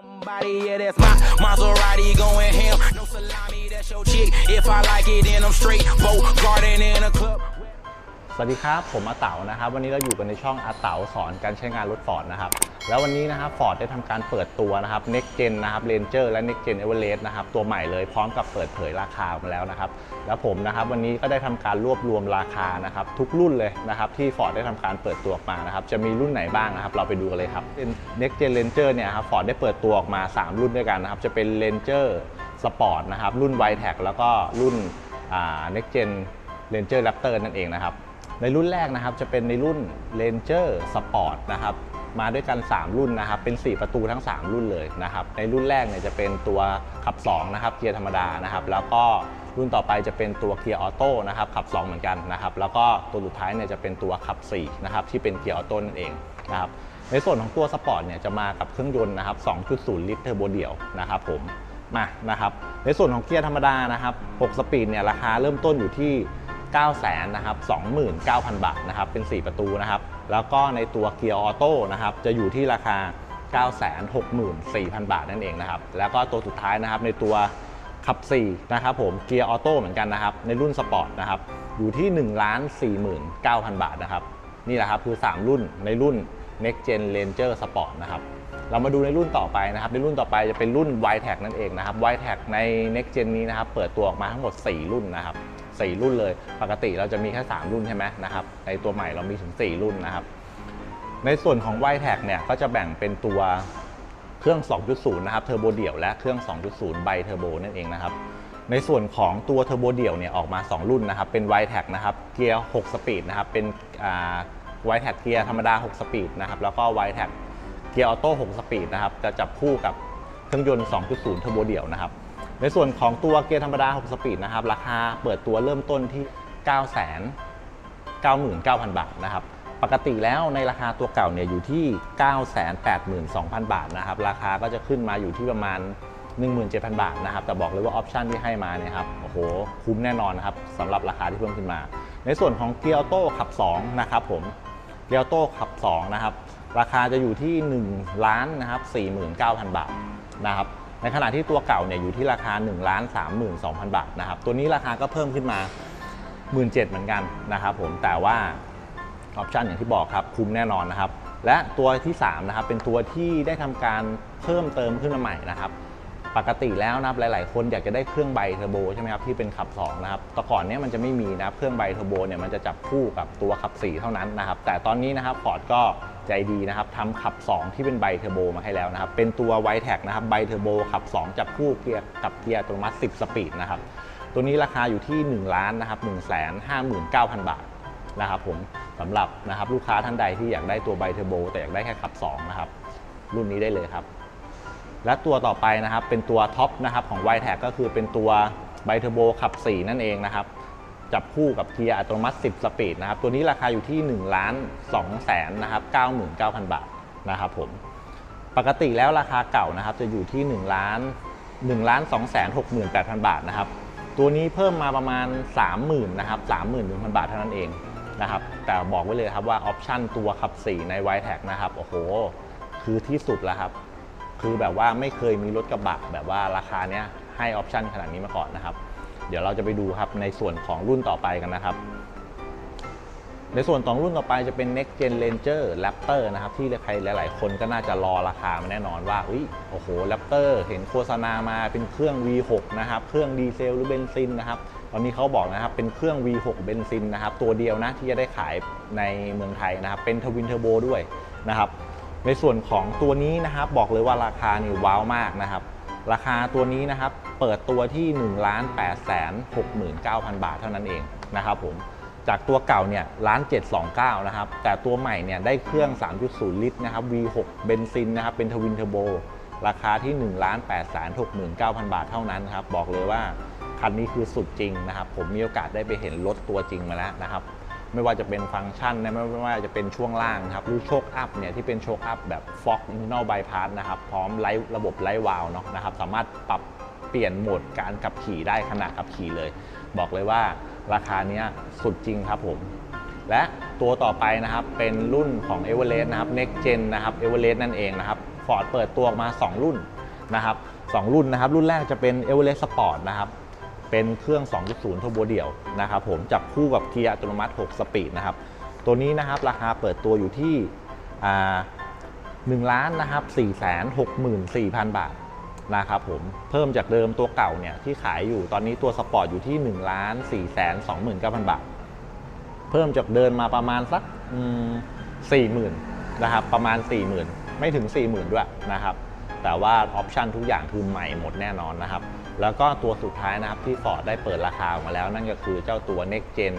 Somebody, yeah, that's my Maserati going ham. No salami, that's your chick. If I like it, then I'm straight. Boat garden in a club. สวัสดีครับ ผมอาเต๋านะครับ วันนี้เราอยู่กันในช่องอาเต๋าสอนการใช้งานรถฟอร์ดนะครับ แล้ววันนี้นะครับฟอร์ดได้ทำการเปิดตัวนะครับ Next Gen นะครับ Ranger และ Next Gen Everest นะครับ ตัวใหม่เลยพร้อมกับเปิดเผยราคามาแล้วนะครับ แล้วผมนะครับวันนี้ก็ได้ทำการรวบรวมราคานะครับ ทุกรุ่นเลยนะครับ ที่ฟอร์ดได้ทำการเปิดตัวออกมานะครับ จะมีรุ่นไหนบ้างนะครับ เราไปดูกันเลยครับเป็น Next Gen Ranger เนี่ยครับฟอร์ดได้เปิดตัวออกมา 3 รุ่นด้วยกันนะครับ จะเป็น Ranger Sport นะครับ รุ่น y t e c แล้วก็รุ่นอ่า Next Gen Ranger Raptor นั่นเองนะครับ ในรุ่นแรกนะครับจะเป็นในรุ่น Ranger Sport นะครับมาด้วยกัน 3 รุ่นนะครับ เป็น 4 ประตูทั้ง 3 รุ่นเลยนะครับ ในรุ่นแรกเนี่ยจะเป็นตัวขับ 2 นะครับ เกียร์ธรรมดานะครับ แล้วก็รุ่นต่อไปจะเป็นตัวเกียร์ออโต้นะครับ ขับ 2 เหมือนกันนะครับ แล้วก็ตัวสุดท้ายเนี่ยจะเป็นตัวขับ4นะครับ ที่เป็นเกียร์ออโต้นั่นเองนะครับ ในส่วนของตัวสปอร์ตเนี่ยจะมากับเครื่องยนต์นะครับ 2.0 ลิตรเทอร์โบเดี่ยวนะครับผมมานะครับ ในส่วนของเกียร์ธรรมดานะครับ 6 สปีดเนี่ยราคาเริ่มต้นอยู่ที่ 9 0 0 0 0นะครับ29,000 บาทนะครับเป็น 4 ประตูนะครับ แล้วก็ในตัวเกียร์ออโต้นะครับจะอยู่ที่ราคา 964,000 บาทนั่นเองนะครับ แล้วก็ตัวสุดท้ายนะครับในตัวขับ4นะครับผมเกียร์ออโต้เหมือนกันนะครับ ในรุ่นสปอร์ตนะครับอยู่ที่ 1 49,000 บาทนะครับ นี่แหละครับคือ 3 รุ่นในรุ่น Next Gen Ranger Sport นะครับเรามาดูในรุ่นต่อไปนะครับ ในรุ่นต่อไปจะเป็นรุ่น y t e c นั่นเองนะครับ y t e c ใน Next Gen นี้นะครับ เปิดตัวออกมาทั้งหมด 4 รุ่นนะครับ 4 รุ่นเลย ปกติเราจะมีแค่ 3 รุ่นใช่ไหมนะครับ ในตัวใหม่เรามีถึง 4 รุ่นนะครับ ในส่วนของ y t e c เนี่ยก็จะแบ่งเป็นตัวเครื่อง 2.0 นะครับเทอร์โบเดี่ยวและเครื่อง 2.0 ไบเทอร์โบนั่นเองนะครับในส่วนของตัวเทอร์โบเดี่ยวเนี่ยออกมา 2 รุ่นนะครับ เป็น y t e c นะครับเกียร์ 6 สปีดนะครับ เป็นอ่า y t e c เกียร์ธรรมดา 6 สปีดนะครับ แล้วก็ y t e c เกียร์ออโต้ 6 สปีดนะครับ จะจับคู่กับเครื่องยนต์ 2.0 เทอร์โบเดี่ยวนะครับ ในส่วนของตัวเกียร์ธรรมดา 6 สปีดนะครับ ราคาเปิดตัวเริ่มต้นที่ 9 9 9 0 0 0 บาทนะครับ ปกติแล้วในราคาตัวเก่าเนี่ยอยู่ที่ 982,000 บาทนะครับ ราคาก็จะขึ้นมาอยู่ที่ประมาณ 17,000 บาทนะครับ แต่บอกเลยว่าออปชันที่ให้มาเนี่ยครับ โอ้โห คุ้มแน่นอนนะครับสำหรับราคาที่เพิ่มขึ้นมา ในส่วนของเกียร์ออโต้ขับ 2 นะครับผม เกียร์ออโต้ขับ 2 นะครับ ราคาจะอยู่ที่1ล้านนะครับ49,000 บาทนะครับ ในขณะที่ตัวเก่าเนี่ยอยู่ที่ราคา1ล้าน32,000บาทนะครับตัวนี้ราคาก็เพิ่มขึ้นมา 1 7ื่นเหมือนกันนะครับผมแต่ว่าออปชันอย่างที่บอกครับคุ้มแน่นอนนะครับและตัวที่3นะครับเป็นตัวที่ได้ทำการเพิ่มเติมขึ้นมาใหม่นะครับ ปกติแล้วนะครับหลาย ๆ คนอยากจะได้เครื่องไบเทอร์โบใช่ไหมครับที่เป็นขับ2นะครับแต่ก่อนเนี้ยมันจะไม่มีนะครับเครื่องไบเทอร์โบเนี่ยมันจะจับคู่กับตัวขับ 4 เท่านั้นนะครับแต่ตอนนี้นะครับฟอร์ดก็ใจดีนะครับทำขับ 2 ที่เป็นไบเทอร์โบมาให้แล้วนะครับเป็นตัวไวแท็กนะครับไบเทอร์โบขับ 2 จับคู่เกียร์กับเกียร์อัตโนมัติ 10 สปีดนะครับตัวนี้ราคาอยู่ที่ 1 ล้านนะครับ 1 5 9 0 0 0 บาทนะครับผมสำหรับนะครับลูกค้าท่านใดที่อยากได้ตัวไบเทอร์โบแต่อยากได้แค่ขับ2นะครับรุ่นนี้ได้เลยครับ และตัวต่อไปนะครับเป็นตัวท็อปนะครับของ y t e c ก็คือเป็นตัวไบเทอร์โบขับ 4 นั่นเองนะครับ จับคู่กับเกียร์อัตโนมัติ 10 สปีดนะครับ ตัวนี้ราคาอยู่ที่ 1 ล้าน2แสนนะครับ99,000 บาทนะครับผมปกติแล้วราคาเก่านะครับจะอยู่ที่ 1 ล้าน1ล้าน2แสน68,000 บาทนะครับ ตัวนี้เพิ่มมาประมาณ 30,000นะครับ31,000 บาทเท่านั้นเองนะครับ แต่บอกไว้เลยครับว่าออปชั่นตัวขับ 4 ใน y t e c นะครับ โอ้โห คือที่สุดแล้วครับ คือแบบว่าไม่เคยมีรถกระบะแบบว่าราคาเนี้ยให้ออปชันขนาดนี้มาก่อนนะครับ เดี๋ยวเราจะไปดูครับในส่วนของรุ่นต่อไปกันนะครับ ในส่วนของรุ่นต่อไปจะเป็น Next Gen Ranger Raptor นะครับ ที่ใครหลาย ๆ คนก็น่าจะรอราคามาแน่นอนว่าอุ้ยโอ้โห Raptor เห็นโฆษณามาเป็นเครื่อง V6 นะครับ เครื่องดีเซลหรือเบนซินนะครับตอนนี้เขาบอกนะครับเป็นเครื่อง V6 เบนซินนะครับตัวเดียวนะที่จะได้ขายในเมืองไทยนะครับเป็นทวินเทอร์โบด้วยนะครับ ในส่วนของตัวนี้นะครับบอกเลยว่าราคานี่ว้าวมากนะครับ ราคาตัวนี้นะครับเปิดตัวที่1 8 6 9 0 0 0 บาทเท่านั้นเองนะครับผมจากตัวเก่าเนี่ยล้าน729 นะครับ แต่ตัวใหม่เนี่ยได้เครื่อง 3.0 ลิตรนะครับ V6 เบนซินนะครับเป็นทวินเทอร์โบราคาที่ 1 8 6 9 0 0 0บาทเท่านั้นครับ บอกเลยว่าคันนี้คือสุดจริงนะครับ ผมมีโอกาสได้ไปเห็นรถตัวจริงมาแล้วนะครับ ไม่ว่าจะเป็นฟังก์ชันนะไม่ว่าจะเป็นช่วงล่างนะครับหรือโชคอัพเนี่ยที่เป็นโชคอัพแบบฟ็อกอินเนอร์บายพาสนะครับพร้อมไลท์ระบบไลท์วาลเนาะนะครับสามารถปรับเปลี่ยนโหมดการขับขี่ได้ขณะขับขี่เลย บอกเลยว่าราคาเนี้ยสุดจริงครับผมและตัวต่อไปนะครับเป็นรุ่นของ e v e r e s t นะครับ Next Gen นะครับ e v e r e s t นั่นเองนะครับ Ford เปิดตัวออกมา 2 รุ่นนะครับสองรุ่นนะครับ รุ่นแรกจะเป็น e v e r e s t Sport นะครับ เป็นเครื่อง 2.0 เทอร์โบเดี่ยวนะครับผมจับคู่กับเกียร์อัตโนมัติ 6 สปีดนะครับ ตัวนี้นะครับราคาเปิดตัวอยู่ที่อ่า1ล้านนะครับ464,000บาทนะครับผมเพิ่มจากเดิมตัวเก่าเนี่ยที่ขายอยู่ตอนนี้ตัวสปอร์ตอยู่ที่1ล้าน429,000บาท เพิ่มจากเดินมาประมาณสักสี่หมื่นนะครับประมาณ4 0,000ไม่ถึง40,000ด้วยนะครับแต่ว่าออปชันทุกอย่างคือใหม่หมดแน่นอนนะครับ แล้วก็ตัวสุดท้ายนะครับที่ Ford ได้เปิดราคาออกมาแล้ว นั่นก็คือเจ้าตัว Next Gen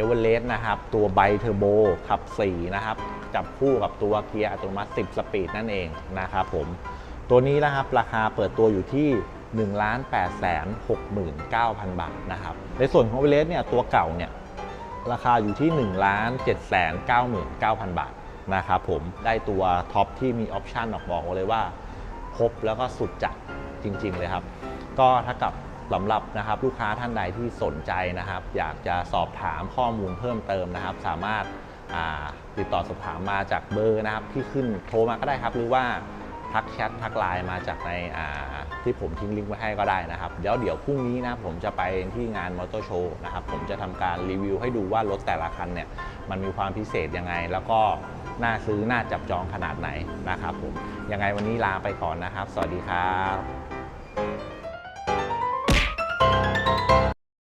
e v e r e s t นะครับ ตัวไบเทอร์โบขับ 4 นะครับ จับคู่กับตัวเกียร์อัตโนมัติ 10 สปีดนั่นเองนะครับผม ตัวนี้นะครับราคาเปิดตัวอยู่ที่ 1 8 6 9 0 0 0 บาทนะครับ ในส่วนของ e v e r e s t เนี่ยตัวเก่าเนี่ยราคาอยู่ที่ 1 7 9 9 0 0 0 บาทนะครับผมได้ตัวท็อปที่มีออปชันออกบอกเลยว่า ครบแล้วก็สุดจัดจริง ๆ เลยครับ ก็ถ้ากับสำหรับนะครับลูกค้าท่านใดที่สนใจนะครับ อยากจะสอบถามข้อมูลเพิ่มเติมนะครับ สามารถาติดต่อสอบถามมาจากเบอร์นะครับที่ขึ้นโทรมาก็ได้ครับ หรือว่าทักแชททักไลน์มาจากในาที่ผมทิ้งลิงก์ไว้ให้ก็ได้นะครับเดี๋ยวเดี๋ยวพรุ่งนี้นะผมจะไปที่งานมอเตอร์โชว์นะครับผมจะทำการรีวิวให้ดูว่ารถแต่ละคันเนี่ยมันมีความพิเศษยังไง แล้วก็น่าซื้อน่าจับจองขนาดไหนนะครับผมยังไงวันนี้ลาไปก่อนนะครับ สวัสดีครับ